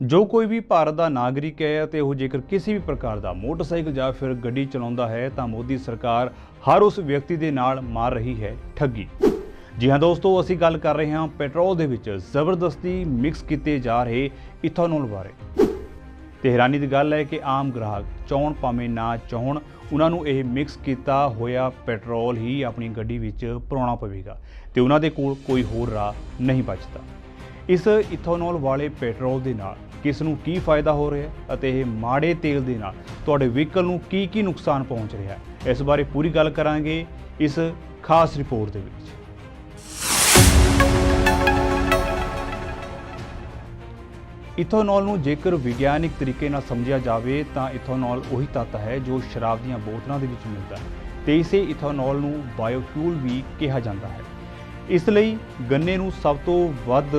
ਜੋ ਕੋਈ ਵੀ ਭਾਰਤ ਦਾ ਨਾਗਰਿਕ ਹੈ ਅਤੇ ਉਹ ਜੇਕਰ ਕਿਸੇ ਵੀ ਪ੍ਰਕਾਰ ਦਾ ਮੋਟਰਸਾਈਕਲ ਜਾਂ ਫਿਰ ਗੱਡੀ ਚਲਾਉਂਦਾ ਹੈ, ਤਾਂ ਮੋਦੀ ਸਰਕਾਰ ਹਰ ਉਸ ਵਿਅਕਤੀ ਦੇ ਨਾਲ ਮਾਰ ਰਹੀ ਹੈ ਠੱਗੀ। ਜੀ ਹਾਂ ਦੋਸਤੋ, ਅਸੀਂ ਗੱਲ ਕਰ ਰਹੇ ਹਾਂ ਪੈਟਰੋਲ ਦੇ ਵਿੱਚ। ਜ਼ਬਰਦਸਤੀ ਮਿਕਸ ਕੀਤੇ ਜਾ ਰਹੇ ਇਥਨੋਲ ਬਾਰੇ। ਤੇ ਹੈਰਾਨੀ ਦੀ ਗੱਲ ਹੈ ਕਿ ਆਮ ਗ੍ਰਾਹਕ ਚਾਹਣ ਭਾਵੇਂ ਨਾ ਚਾਹਣ ਉਹਨਾਂ ਨੂੰ ਇਹ ਮਿਕਸ ਕੀਤਾ ਹੋਇਆ ਪੈਟਰੋਲ ਹੀ ਆਪਣੀ ਗੱਡੀ ਵਿੱਚ ਭਰਾਉਣਾ ਪਵੇਗਾ ਤੇ ਉਹਨਾਂ ਦੇ ਕੋਲ ਕੋਈ ਹੋਰ ਰਾਹ ਨਹੀਂ ਬਚਦਾ। ਇਸ ਇਥੋਨੋਲ ਵਾਲੇ ਪੈਟਰੋਲ ਦੇ ਨਾਲ ਕਿਸ ਨੂੰ ਕੀ ਫਾਇਦਾ ਹੋ ਰਿਹਾ ਹੈ ਅਤੇ ਇਹ ਮਾੜੇ ਤੇਲ ਦੇ ਨਾਲ ਤੁਹਾਡੇ ਵਹੀਕਲ ਨੂੰ ਕੀ ਕੀ ਨੁਕਸਾਨ ਪਹੁੰਚ ਰਿਹਾ ਹੈ। ਇਸ ਬਾਰੇ ਪੂਰੀ ਗੱਲ ਕਰਾਂਗੇ ਇਸ ਖਾਸ ਰਿਪੋਰਟ ਦੇ ਵਿੱਚ। ਇਥੋਨੋਲ ਨੂੰ ਜੇਕਰ ਵਿਗਿਆਨਿਕ ਤਰੀਕੇ ਨਾਲ ਸਮਝਿਆ ਜਾਵੇ ਤਾਂ ਇਥੋਨੋਲ ਉਹੀ ਤੱਤ ਹੈ ਜੋ ਸ਼ਰਾਬ ਦੀਆਂ ਬੋਤਲਾਂ ਦੇ ਵਿੱਚ ਮਿਲਦਾ ਹੈ ਤੇ ਇਸੇ ਇਥੋਨੋਲ ਨੂੰ ਬਾਇਓਫਿਊਲ ਵੀ ਕਿਹਾ ਜਾਂਦਾ ਹੈ। ਇਸ ਲਈ ਗੰਨੇ ਨੂੰ ਸਭ ਤੋਂ ਵੱਧ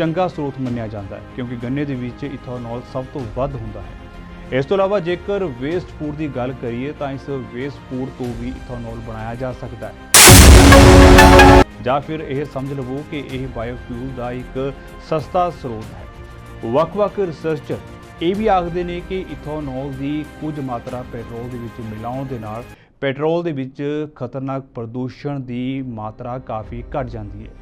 ਚੰਗਾ ਸਰੋਤ ਮੰਨਿਆ ਜਾਂਦਾ ਹੈ, ਕਿਉਂਕਿ ਗੰਨੇ ਦੇ ਵਿੱਚ ਇਥੋਨੋਲ ਸਭ ਤੋਂ ਵੱਧ ਹੁੰਦਾ ਹੈ। ਇਸ ਤੋਂ ਇਲਾਵਾ ਜੇਕਰ ਵੇਸਟ ਫੂਡ ਦੀ ਗੱਲ ਕਰੀਏ, ਤਾਂ ਇਸ ਵੇਸਟ ਫੂਡ ਤੋਂ ਵੀ ਇਥੋਨੋਲ ਬਣਾਇਆ ਜਾ ਸਕਦਾ ਹੈ। ਜਾਂ ਫਿਰ ਇਹ ਸਮਝ ਲਵੋ ਕਿ ਇਹ ਬਾਇਓਫਿਊਲ ਦਾ ਇੱਕ ਸਸਤਾ ਸਰੋਤ ਹੈ। ਵੱਖ-ਵੱਖ ਰਿਸਰਚਰ ਇਹ ਵੀ ਆਖਦੇ ਨੇ ਕਿ ਇਥੋਨੋਲ ਦੀ ਕੁਝ ਮਾਤਰਾ ਪੈਟਰੋਲ ਦੇ ਵਿੱਚ ਮਿਲਾਉਣ ਦੇ ਨਾਲ ਪੈਟਰੋਲ ਦੇ ਵਿੱਚ ਖਤਰਨਾਕ ਪ੍ਰਦੂਸ਼ਣ ਦੀ ਮਾਤਰਾ ਕਾਫੀ ਘਟ ਜਾਂਦੀ ਹੈ।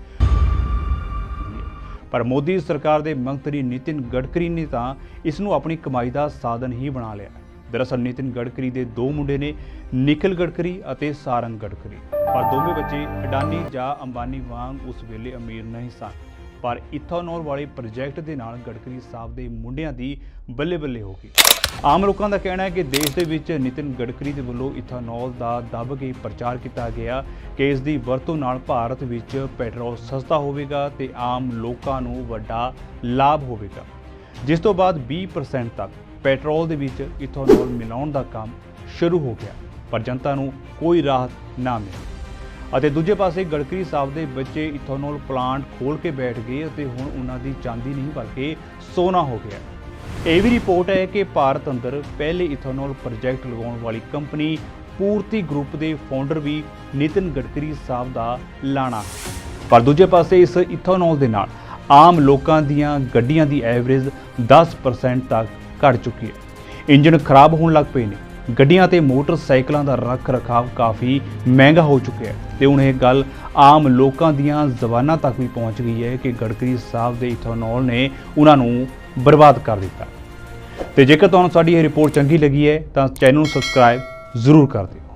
ਪਰ ਮੋਦੀ ਸਰਕਾਰ ਦੇ ਮੰਤਰੀ ਨਿਤਿਨ ਗਡਕਰੀ ਨੇ ਤਾਂ ਇਸ ਨੂੰ ਆਪਣੀ ਕਮਾਈ ਦਾ ਸਾਧਨ ਹੀ ਬਣਾ ਲਿਆ। ਦਰਅਸਲ ਨਿਤਿਨ ਗਡਕਰੀ ਦੇ ਦੋ ਮੁੰਡੇ ਨੇ, ਨਿਖਿਲ ਗਡਕਰੀ ਅਤੇ ਸਾਰੰਗ ਗਡਕਰੀ। ਪਰ ਦੋਵੇਂ ਬੱਚੇ ਅਡਾਨੀ ਜਾਂ ਅੰਬਾਨੀ ਵਾਂਗ ਉਸ ਵੇਲੇ ਅਮੀਰ ਨਹੀਂ ਸਨ। ਪਰ ਇਥਨੋਲ ਵਾਲੇ ਪ੍ਰੋਜੈਕਟ ਦੇ ਨਾਲ ਗਡਕਰੀ ਸਾਹਿਬ ਦੇ ਮੁੰਡਿਆਂ ਦੀ ਬੱਲੇ ਬੱਲੇ ਹੋ ਗਈ। ਆਮ ਲੋਕਾਂ ਦਾ ਕਹਿਣਾ ਹੈ ਕਿ ਦੇਸ਼ ਦੇ ਵਿੱਚ ਨਿਤਿਨ ਗਡਕਰੀ ਦੇ ਵੱਲੋਂ ਇਥਨੋਲ ਦਾ ਦੱਬ ਕੇ ਪ੍ਰਚਾਰ ਕੀਤਾ ਗਿਆ ਕਿ ਇਸ ਦੀ ਵਰਤੋਂ ਨਾਲ ਭਾਰਤ ਵਿੱਚ ਪੈਟਰੋਲ ਸਸਤਾ ਹੋਵੇਗਾ ਤੇ ਆਮ ਲੋਕਾਂ ਨੂੰ ਵੱਡਾ ਲਾਭ ਹੋਵੇਗਾ। ਜਿਸ ਤੋਂ ਬਾਅਦ 20% ਤੱਕ ਪੈਟਰੋਲ ਦੇ ਵਿੱਚ ਇਥਨੋਲ ਮਿਲਾਉਣ ਦਾ ਕੰਮ ਸ਼ੁਰੂ ਹੋ ਗਿਆ, ਪਰ ਜਨਤਾ ਨੂੰ ਕੋਈ ਰਾਹਤ ਨਾ ਮਿਲੀ। ਅਤੇ ਦੂਜੇ ਪਾਸੇ ਗੜਕਰੀ ਸਾਹਿਬ ਦੇ ਬੱਚੇ ਇਥੋਨੋਲ ਪਲਾਂਟ ਖੋਲ ਕੇ ਬੈਠ ਗਏ ਅਤੇ ਹੁਣ ਉਹਨਾਂ ਦੀ ਚਾਂਦੀ ਨਹੀਂ ਬਲਕਿ ਸੋਨਾ ਹੋ ਗਿਆ। ਇਹ ਵੀ ਰਿਪੋਰਟ ਹੈ ਕਿ ਭਾਰਤ ਅੰਦਰ ਪਹਿਲੇ ਇਥੋਨੋਲ ਪ੍ਰੋਜੈਕਟ ਲਗਾਉਣ ਵਾਲੀ ਕੰਪਨੀ ਪੂਰਤੀ ਗਰੁੱਪ ਦੇ ਫਾਊਂਡਰ ਵੀ ਨਿਤਿਨ ਗਡਕਰੀ ਸਾਹਿਬ ਦਾ ਲਾਣਾ ਹੈ। ਪਰ ਦੂਜੇ ਪਾਸੇ ਇਸ ਇਥੋਨੋਲ ਦੇ ਨਾਲ ਆਮ ਲੋਕਾਂ ਦੀਆਂ ਗੱਡੀਆਂ ਦੀ ਐਵਰੇਜ 10% ਤੱਕ ਘਟ ਚੁੱਕੀ ਹੈ। ਇੰਜਨ ਖਰਾਬ ਹੋਣ ਲੱਗ ਪਏ ਨੇ। ਗੱਡੀਆਂ ਤੇ ਮੋਟਰਸਾਈਕਲਾਂ ਦਾ ਰੱਖ ਰਖਾਵ ਕਾਫੀ ਮਹਿੰਗਾ ਹੋ ਚੁੱਕਿਆ ਹੈ। ਤੇ ਹੁਣ ਇਹ ਗੱਲ ਆਮ ਲੋਕਾਂ ਦੀਆਂ ਜ਼ਬਾਨਾਂ ਤੱਕ ਵੀ ਪਹੁੰਚ ਗਈ ਹੈ ਕਿ ਗਡਕਰੀ ਸਾਹਿਬ ਦੇ ਇਥੋਨੋਲ ਨੇ ਉਹਨਾਂ ਨੂੰ ਬਰਬਾਦ ਕਰ ਦਿੱਤਾ। ਤੇ ਜੇਕਰ ਤੁਹਾਨੂੰ ਸਾਡੀ ਇਹ ਰਿਪੋਰਟ ਚੰਗੀ ਲੱਗੀ ਹੈ ਤਾਂ ਚੈਨਲ ਨੂੰ ਸਬਸਕ੍ਰਾਈਬ ਜ਼ਰੂਰ ਕਰ ਦਿਓ।